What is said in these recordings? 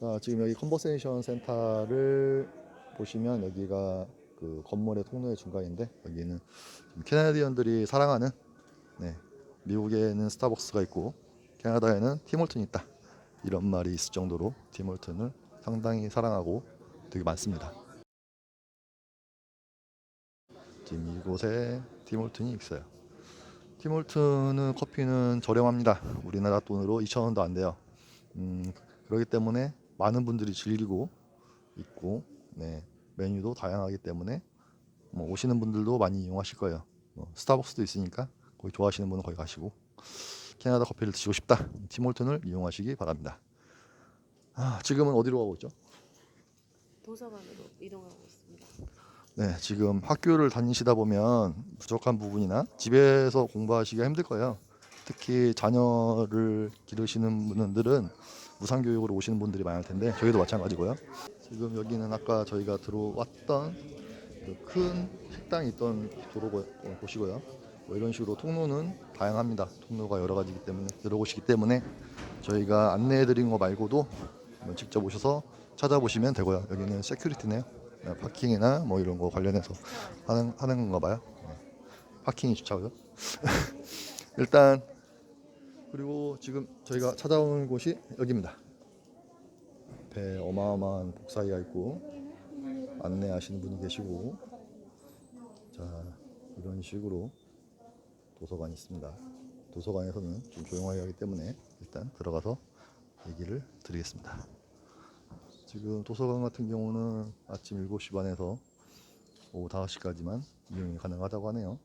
아, 지금 여기 컨버세이션 센터를 보시면 여기가 그 건물의 통로의 중간인데 여기는 캐나디언들이 사랑하는 네, 미국에는 스타벅스가 있고 캐나다에는 티몰튼이 있다 이런 말이 있을 정도로 티몰튼을 상당히 사랑하고 되게 많습니다. 지금 이곳에 티몰튼이 있어요. 티몰튼은 커피는 저렴합니다. 우리나라 돈으로 2,000원도 안 돼요. 음, 그렇기 때문에 많은 분들이 즐기고 있고 네, 메뉴도 다양하기 때문에 뭐 오시는 분들도 많이 이용하실 거예요. 뭐 스타벅스도 있으니까 거기 좋아하시는 분은 거기 가시고 캐나다 커피를 드시고 싶다 티몰튼을 이용하시기 바랍니다. 아, 지금은 어디로 가고 있죠? 도서관으로 이동하고 있습니다. 네, 지금 학교를 다니시다 보면 부족한 부분이나 집에서 공부하시기가 힘들 거예요. 특히 자녀를 기르시는 분들은 무상교육으로 오시는 분들이 많을 텐데 저희도 마찬가지고요. 지금 여기는 아까 저희가 들어왔던 그큰 식당이 있던 도로 곳이고요. 뭐 이런 식으로 통로는 다양합니다. 통로가 여러 가지이기 때문에 곳이기 때문에 저희가 안내해드린 거 말고도 직접 오셔서 찾아보시면 되고요. 여기는 세큐리티네요. 네, 파킹이나 뭐 이런 거 관련해서 하는 하는 건가 봐요. 네. 파킹이 주차고요. 일단 그리고 지금 저희가 찾아온 곳이 여기입니다. 배 어마어마한 복사기가 있고 안내하시는 분이 계시고 자 이런 식으로 도서관이 있습니다. 도서관에서는 좀 조용하게 하기 때문에 일단 들어가서 얘기를 드리겠습니다. 지금 도서관 같은 경우는 아침 7시 반에서 오후 5시까지만 이용이 가능하다고 하네요.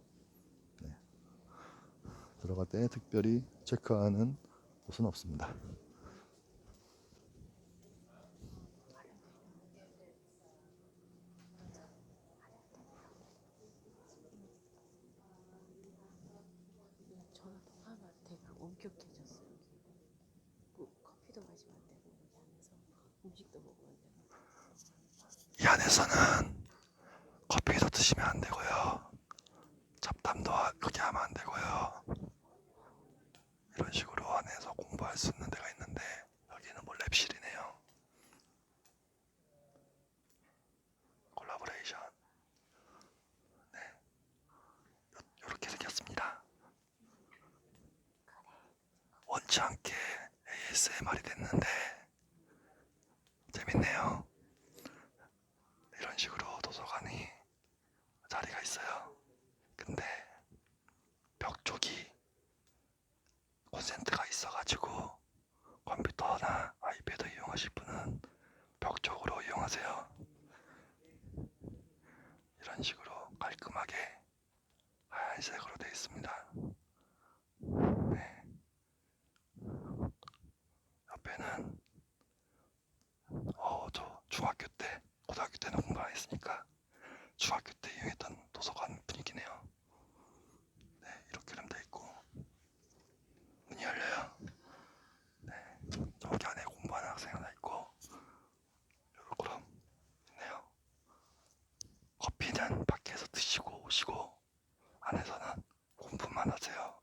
네. 들어갈 때 특별히 체크하는 곳은 없습니다. 엄격해졌어요. 그 커피도 마시면 안 되고 여기 안에서 음식도 먹으면 안 되고. 이 안에서는 커피도 드시면 안 되고요. 잡담도 크게 하면 안 되고요. 이런 식으로 안에서 공부할 수 있는 데가 있는데 여기는 뭐 랩실이네요. 콜라보레이션. 네. 이렇게 생겼습니다. 원치 않게 ASMR이 됐는데 재밌네요. 이런 식으로 도서관이 자리가 있어요. 근데 벽 쪽이 콘센트가 있어가지고 컴퓨터나 아이패드 이용하실 분은 벽 쪽으로 이용하세요. 이런 식으로 깔끔하게 하얀색으로 되어 있습니다. 네. 옆에는 어, 저 중학교 때, 고등학교 때는 공부 안 했으니까 중학교 때 이용했던 도서관 분위기네요. 네, 이렇게 름돼 있고 문이 열려요. 네, 저기 안에 공부하는 학생 하나 있고 요렇게 있네요. 커피는 밖에서 드시고 오시고 안에서는 공부만 하세요.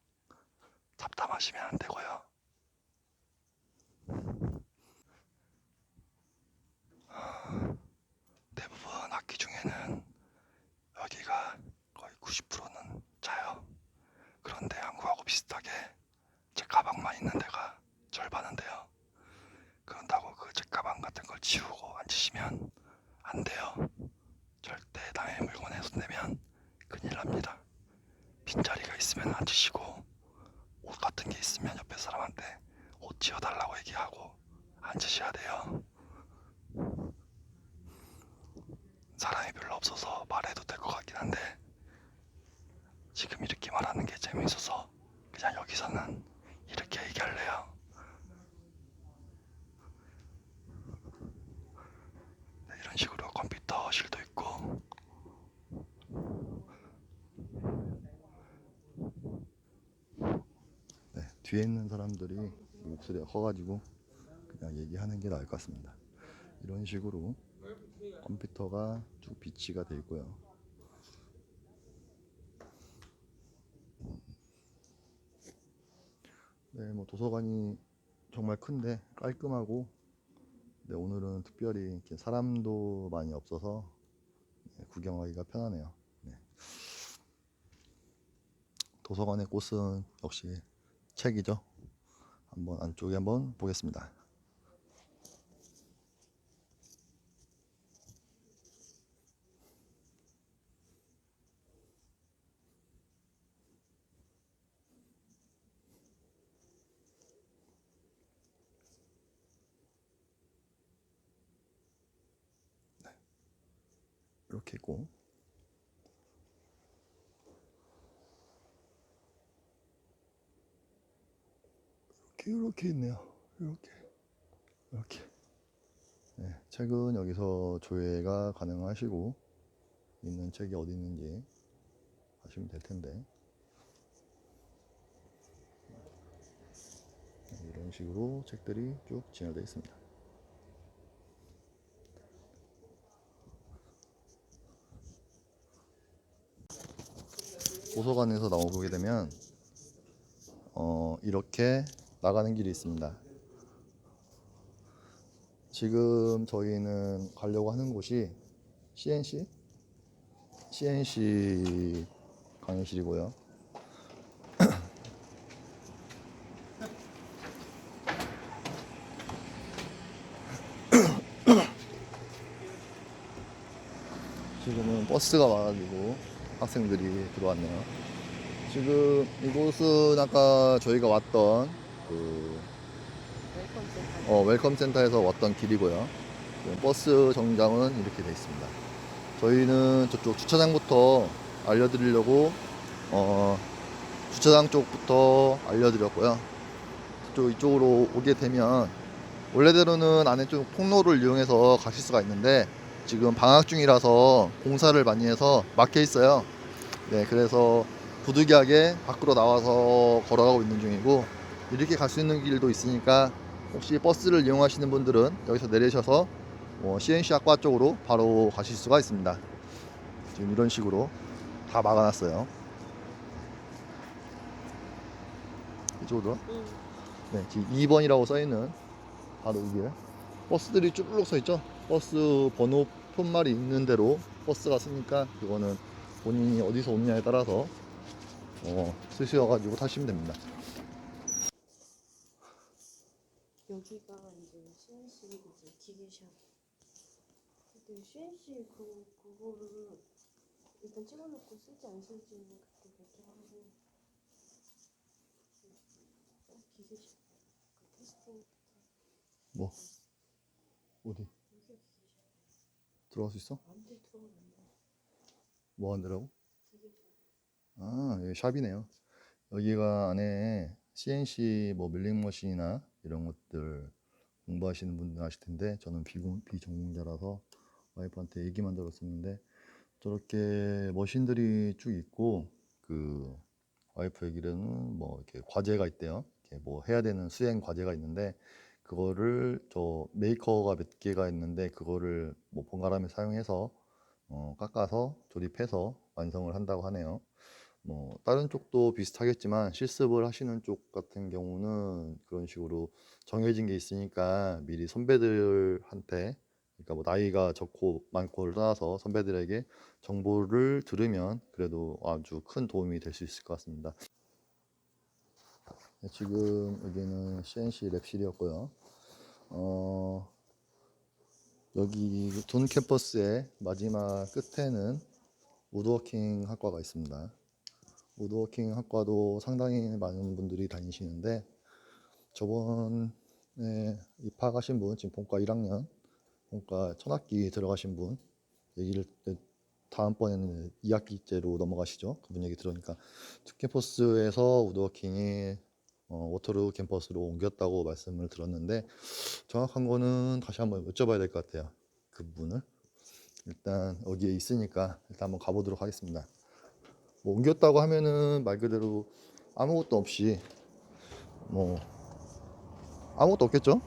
잡담하시면 안 되고요. 대부분 학기 중에는 여기가 거의 90%는 자요. 그런데 한국하고 비슷하게 제 가방만 있는 데가 절반은데요. 그런다고 그 제 가방 같은 걸 치우고 앉으시면 안 돼요. 절대 남의 물건에 손대면 큰일 납니다. 빈자리가 있으면 앉으시고 옷 같은 게 있으면 옆에 사람한테 옷 지어달라고 얘기하고 앉으셔야 돼요. 사람이 별로 없어서 말해도 될 것 같긴 한데 지금 이렇게 말하는 게 재미있어서 그냥 여기서는 이렇게 얘기할래요. 네, 이런 식으로 컴퓨터실도 있고 네, 뒤에 있는 사람들이 목소리가 커가지고 그냥 얘기하는 게 나을 것 같습니다. 이런 식으로 컴퓨터가 쭉 비치가 되어 있고요. 네, 뭐 도서관이 정말 큰데 깔끔하고 근데 오늘은 특별히 이렇게 사람도 많이 없어서 네, 구경하기가 편하네요. 네. 도서관의 꽃은 역시 책이죠. 한번 안쪽에 한번 보겠습니다. 이렇게 있고 이렇게 이렇게 있네요. 이렇게 이렇게 네, 책은 여기서 조회가 가능하시고 있는 책이 어디 있는지 하시면 될 텐데 네, 이런 식으로 책들이 쭉 진열되어 있습니다. 도서관에서 나오게 되면 어, 이렇게 나가는 길이 있습니다. 지금 저희는 가려고 하는 곳이 CNC CNC 강의실이고요. 지금은 버스가 와가지고 학생들이 들어왔네요. 지금 이곳은 아까 저희가 왔던 그 웰컴 센터. 어, 웰컴 센터에서 왔던 길이고요. 버스 정장은 이렇게 되어 있습니다. 저희는 저쪽 주차장부터 알려드리려고 어, 주차장 쪽부터 알려드렸고요. 저 이쪽으로 오게 되면 원래대로는 안에 좀 통로를 이용해서 가실 수가 있는데 지금 방학 중이라서 공사를 많이 해서 막혀 있어요. 네, 그래서 부득이하게 밖으로 나와서 걸어가고 있는 중이고 이렇게 갈 수 있는 길도 있으니까 혹시 버스를 이용하시는 분들은 여기서 내리셔서 뭐 CNC 학과 쪽으로 바로 가실 수가 있습니다. 지금 이런 식으로 다 막아놨어요. 이쪽으로 응. 네, 지금 2번이라고 써있는 바로 이게 버스들이 쭈르륵 서 있죠. 버스 번호 푯말이 있는 대로 버스가 쓰니까 그거는 본인이 어디서 오느냐에 따라서 어, 쓰셔가지고 타시면 됩니다. 여기가 이제 CNC 이제 기계샵. 근데 CNC 그 그거를 일단 찍어놓고 쓸지 안 쓸지는 그때 결정하고. 어, 기계샵. 그 테스팅. 뭐 어디. 들어갈 수 있어? 뭐? 기계샵. 아, 여기 샵이네요. 여기가 안에 CNC 뭐 밀링머신이나 이런 것들 공부하시는 분들 아실 텐데 저는 비공, 비전공자라서 와이프한테 얘기만 들었었는데 저렇게 머신들이 쭉 있고 그 와이프 얘기로는 뭐 이렇게 과제가 있대요. 이렇게 뭐 해야 되는 수행 과제가 있는데 그거를 저 메이커가 몇 개가 있는데 그거를 뭐 번갈아가며 사용해서 어, 깎아서 조립해서 완성을 한다고 하네요. 뭐 다른 쪽도 비슷하겠지만 실습을 하시는 쪽 같은 경우는 그런 식으로 정해진 게 있으니까 미리 선배들한테 그러니까 뭐 나이가 적고 많고를 떠나서 선배들에게 정보를 들으면 그래도 아주 큰 도움이 될 수 있을 것 같습니다. 네, 지금 여기는 CNC 랩실이었고요. 어, 여기 돈 캠퍼스의 마지막 끝에는 우드워킹 학과가 있습니다. 우드워킹 학과도 상당히 많은 분들이 다니시는데 저번에 입학하신 분 지금 본과 1학년 본과 첫 학기 들어가신 분 얘기를 때 다음번에는 2학기째로 넘어가시죠 그분 얘기 들으니까 투캠퍼스에서 우드워킹이 어, 워터루 캠퍼스로 옮겼다고 말씀을 들었는데 정확한 거는 다시 한번 여쭤봐야 될 것 같아요 그분을 일단 여기에 있으니까 일단 한번 가보도록 하겠습니다 뭐 옮겼다고 하면은 말 그대로 아무것도 없이 뭐 아무것도 없겠죠?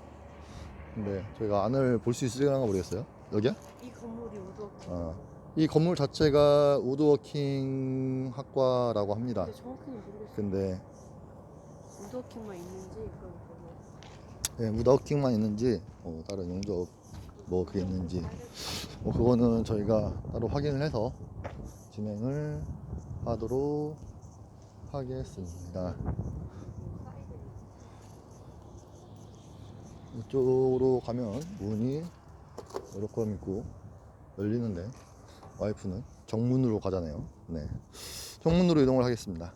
근데 저희가 안을 볼 수 있을까 모르겠어요. 여기야? 이 건물이 우드워킹. 어. 이 건물 자체가 우드워킹 학과라고 합니다. 근데 정확히는 모르겠어. 근데 우드워킹만 있는지 그건 모르겠어. 네, 무더킹만 있는지 뭐 다른 용접 뭐 그게 있는지 뭐 그거는 저희가 따로 확인을 해서 진행을 하도록 하겠습니다. 이쪽으로 가면 문이 이렇게 있고 열리는데 와이프는 정문으로 가잖아요. 네, 정문으로 이동을 하겠습니다.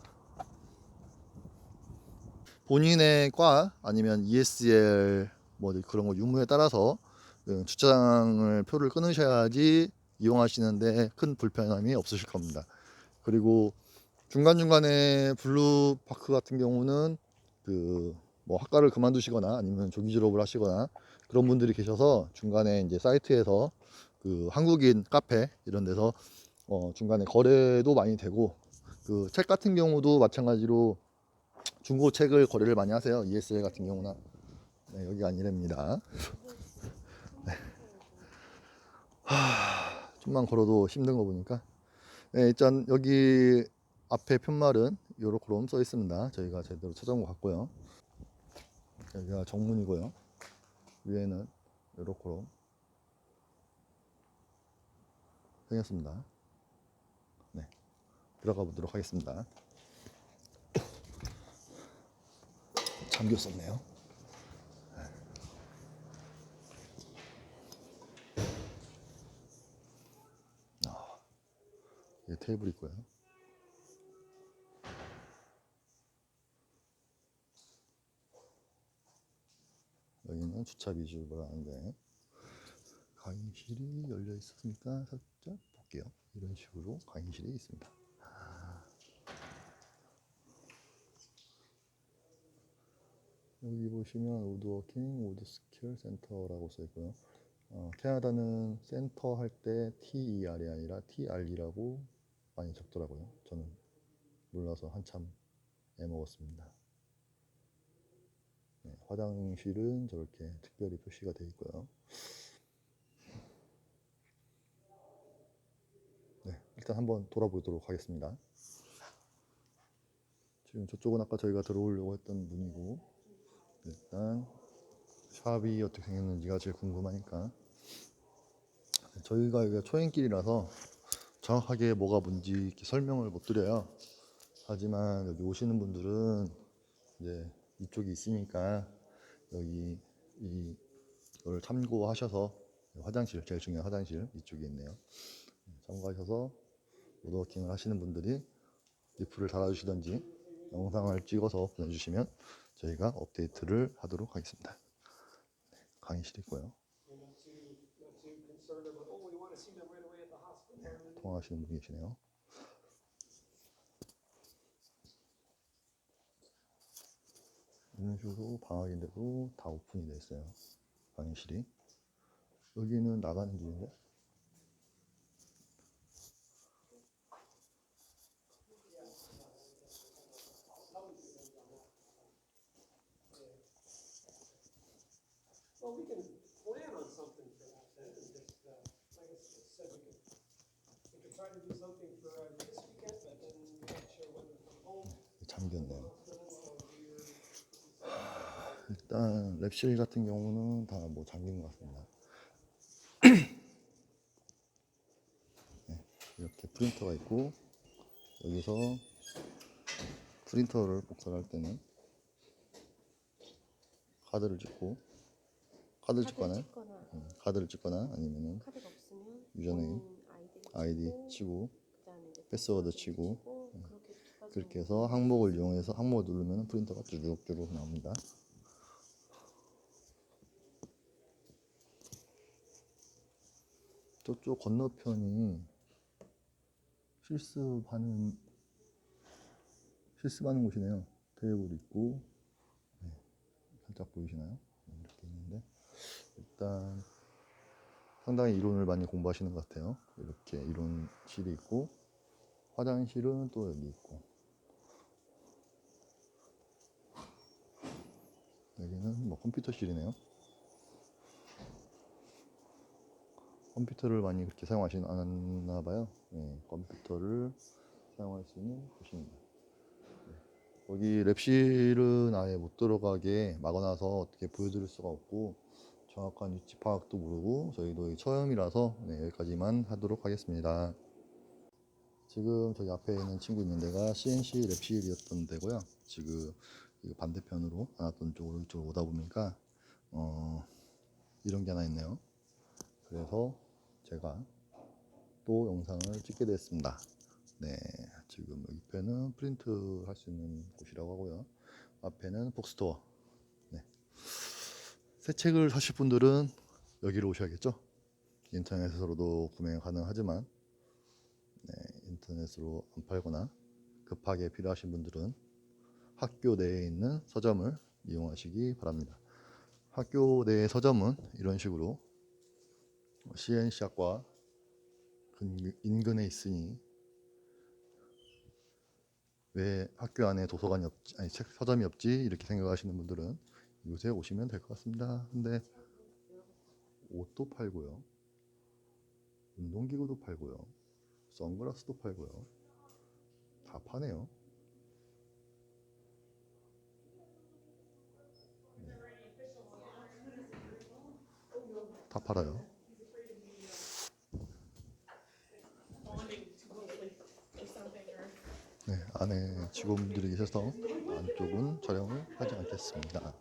본인의 과 아니면 ESL 뭐 그런 거 유무에 따라서 그 주차장을 표를 끊으셔야지 이용하시는데 큰 불편함이 없으실 겁니다. 그리고 중간중간에 블루파크 같은 경우는 그 뭐 학과를 그만두시거나 아니면 조기 졸업을 하시거나 그런 분들이 계셔서 중간에 이제 사이트에서 그 한국인 카페 이런 데서 어 중간에 거래도 많이 되고 그 책 같은 경우도 마찬가지로 중고 책을 거래를 많이 하세요. ESL 같은 경우나 네, 여기가 아니랍니다. 네. 하, 좀만 걸어도 힘든 거 보니까 네, 일단 여기 앞에 편말은 요렇게롬 써 있습니다. 저희가 제대로 찾아온 것 같고요. 여기가 정문이고요. 위에는 요렇게롬 생겼습니다. 네, 들어가 보도록 하겠습니다. 잠겼었네요. 아, 이 테이블 있고요. 여기는 주차 비주라는데 강의실이 열려 있었으니까 살짝 볼게요. 이런 식으로 강의실이 있습니다. 여기 보시면 우드워킹 우드스킬 센터라고 써 있고요. 어, 캐나다는 센터 할 때 TER이 아니라 TR이라고 많이 적더라고요. 저는 몰라서 한참 애먹었습니다. 네, 화장실은 저렇게 특별히 표시가 되어 있고요. 네, 일단 한번 돌아보도록 하겠습니다. 지금 저쪽은 아까 저희가 들어오려고 했던 문이고 일단 샵이 어떻게 생겼는지가 제일 궁금하니까 저희가 여기가 초행길이라서 정확하게 뭐가 뭔지 설명을 못 드려요. 하지만 여기 오시는 분들은 이제 이쪽이 있으니까 여기 이걸 참고하셔서 화장실 제일 중요한 화장실 이쪽에 있네요. 참고하셔서 로드워킹을 하시는 분들이 리플을 달아주시던지 영상을 찍어서 보내주시면 저희가 업데이트를 하도록 하겠습니다. 네, 강의실 있고요. 네, 통화하시는 분 계시네요. 이런 식으로 방학인데도 다 오픈이 돼 있어요. 강의실이. 여기는 나가는 길인데. Well, we can plan on something for that then, and just, uh, like I said, we could, we could try to do something for uh, this weekend, but then we're not sure we come home. 잠겼네요. 일단 랩실 같은 경우는 다 뭐 잠긴 것 같습니다. 네, 이렇게 프린터가 있고 여기서 프린터를 복사할 때는 카드를 찍고 카드를 찍거나 음, 카드를 찍거나 아니면은 카드가 없으면 유저네임, 본인 아이디 치고, 치고 그다음에 이제 패스워드 치고, 그렇게 두 가지 그렇게 해서 항목을 이용해서 항목을 누르면 프린터가 쭉쭉쭉 나옵니다. 저쪽 건너편이 실습하는 실습하는 곳이네요. 테이블 있고 네, 살짝 보이시나요? 일단 상당히 이론을 많이 공부하시는 것 같아요. 이렇게 이론실이 있고 화장실은 또 여기 있고 여기는 뭐 컴퓨터실이네요. 컴퓨터를 많이 그렇게 사용하시는 않았나 봐요. 네, 컴퓨터를 사용할 수 있는 곳입니다. 네. 거기 랩실은 아예 못 들어가게 막아놔서 어떻게 보여드릴 수가 없고 정확한 위치 파악도 모르고 저희도 처음이라서 네, 여기까지만 하도록 하겠습니다. 지금 저기 앞에 있는 친구 있는 데가 CNC 랩실이었던 데고요. 지금 이 반대편으로 나왔던 쪽으로 이쪽으로 오다 보니까 어, 이런 게 하나 있네요. 그래서 제가 또 영상을 찍게 됐습니다. 네, 지금 여기 편은 프린트 할 수 있는 곳이라고 하고요. 앞에는 북스토어. 네. 새 책을 사실 분들은 여기로 오셔야겠죠. 인터넷으로도 구매 가능하지만 네, 인터넷으로 안 팔거나 급하게 필요하신 분들은 학교 내에 있는 서점을 이용하시기 바랍니다. 학교 내 서점은 이런 식으로 CNC학과 인근에 있으니 왜 학교 안에 도서관이 없지 아니 책 서점이 없지 이렇게 생각하시는 분들은 이곳에 오시면 될 것 같습니다. 근데 옷도 팔고요. 운동기구도 팔고요. 선글라스도 팔고요. 다 파네요. 네. 다 팔아요. 네, 안에 직원분들이 계셔서 안쪽은 촬영을 하지 않겠습니다.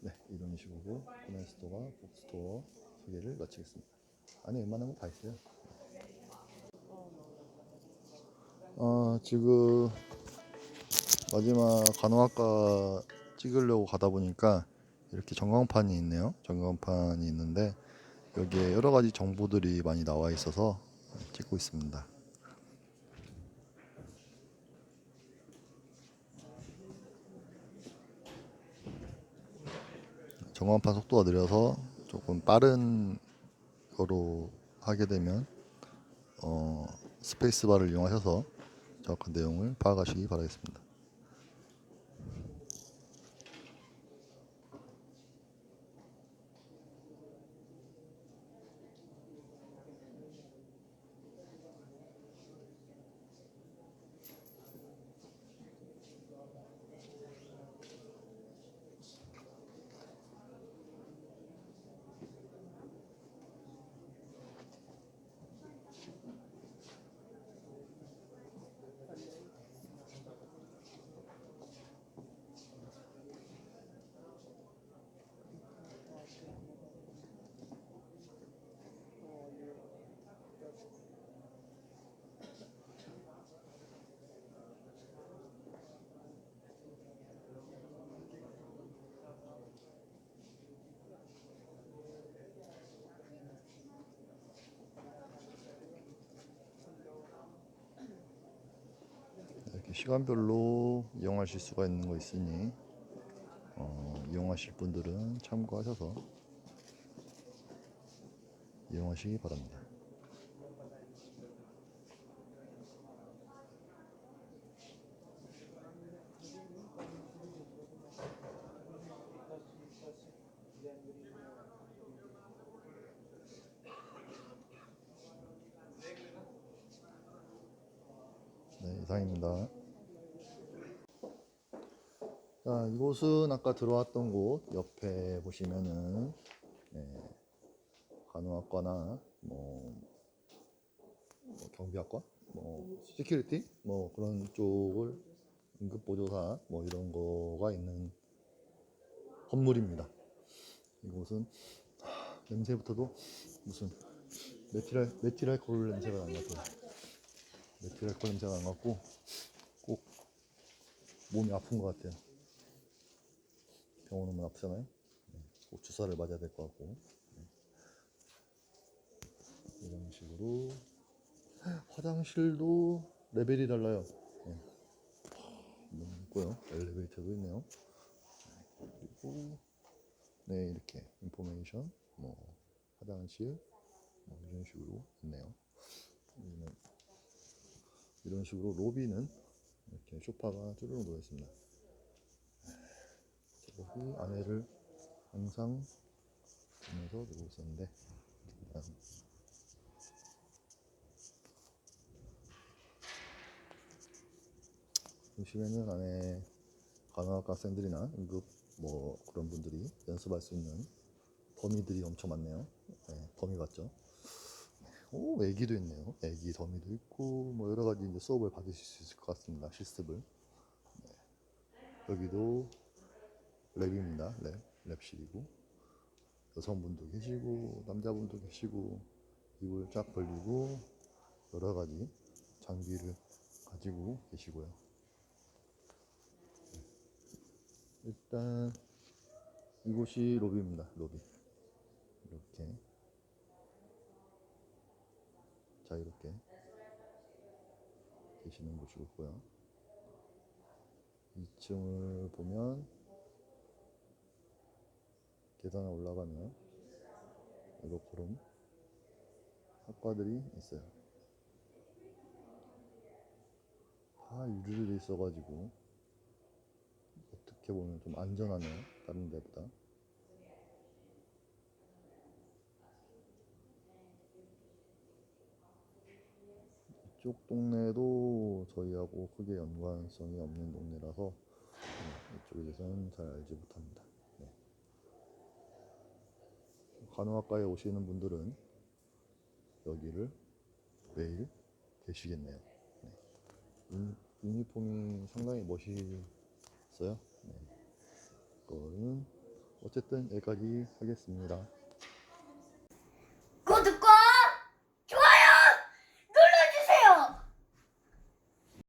네, 이런 식으로 코멘스토어와 북스토어 소개를 마치겠습니다. 안에 웬만한 거다 있어요. 어, 지금 마지막 간호학과 찍으려고 가다 보니까 이렇게 전광판이 있네요. 전광판이 있는데 여기에 여러 가지 정보들이 많이 나와 있어서 찍고 있습니다. 전광판 속도가 느려서 조금 빠른 거로 하게 되면 어, 스페이스바를 이용하셔서 정확한 내용을 파악하시기 바라겠습니다. 시간별로 이용하실 수가 있는 거 있으니 어, 이용하실 분들은 참고하셔서 이용하시기 바랍니다. 네, 이상입니다. 자, 이곳은 아까 들어왔던 곳 옆에 보시면은 네, 간호학과나 뭐, 뭐 경비학과, 뭐 시큐리티, 뭐 그런 쪽을 응급보조사 뭐 이런 거가 있는 건물입니다. 이곳은 하, 냄새부터도 무슨 메티랄 콜 냄새가 것 같아요. 메티랄 냄새가 안 갖고 꼭 몸이 아픈 것 같아요. 오면 아프잖아요. 네, 꼭 주사를 맞아야 될 것 같고 네. 이런 식으로 화장실도 레벨이 달라요. 네. 너무 있고요. 엘리베이터도 있네요. 그리고 네 이렇게 인포메이션 뭐 화장실 뭐 이런 식으로 있네요. 이런 식으로 로비는 이렇게 소파가 쭈르륵 놓여 있습니다. 여기 아내를 항상 보면서 놀고 있었는데 일단 중심에는 안에 간호학과 쌤들이나 응급 뭐 그런 분들이 연습할 수 있는 더미들이 엄청 많네요. 네, 더미 같죠? 오, 애기도 있네요. 애기 더미도 있고 뭐 여러 가지 수업을 받으실 수 있을 것 같습니다. 실습을. 네. 여기도 랩입니다. 랩, 랩실이고 여성분도 계시고 남자분도 계시고 입을 쫙 벌리고 여러 가지 장비를 가지고 계시고요. 일단 이곳이 로비입니다. 로비. 이렇게 자유롭게 계시는 곳이고요. 2층을 보면 계단을 올라가면 이렇게럼 학과들이 있어요. 다 유리로 돼 있어가지고 어떻게 보면 좀 안전하네요. 다른 데보다. 이쪽 동네도 저희하고 크게 연관성이 없는 동네라서 네, 이쪽에 대해서는 잘 알지 못합니다. 네. 간호학과에 오시는 분들은 여기를 매일 계시겠네요. 네. 유- 유니폼이 상당히 멋있어요. 네. 그거는 어쨌든 여기까지 하겠습니다.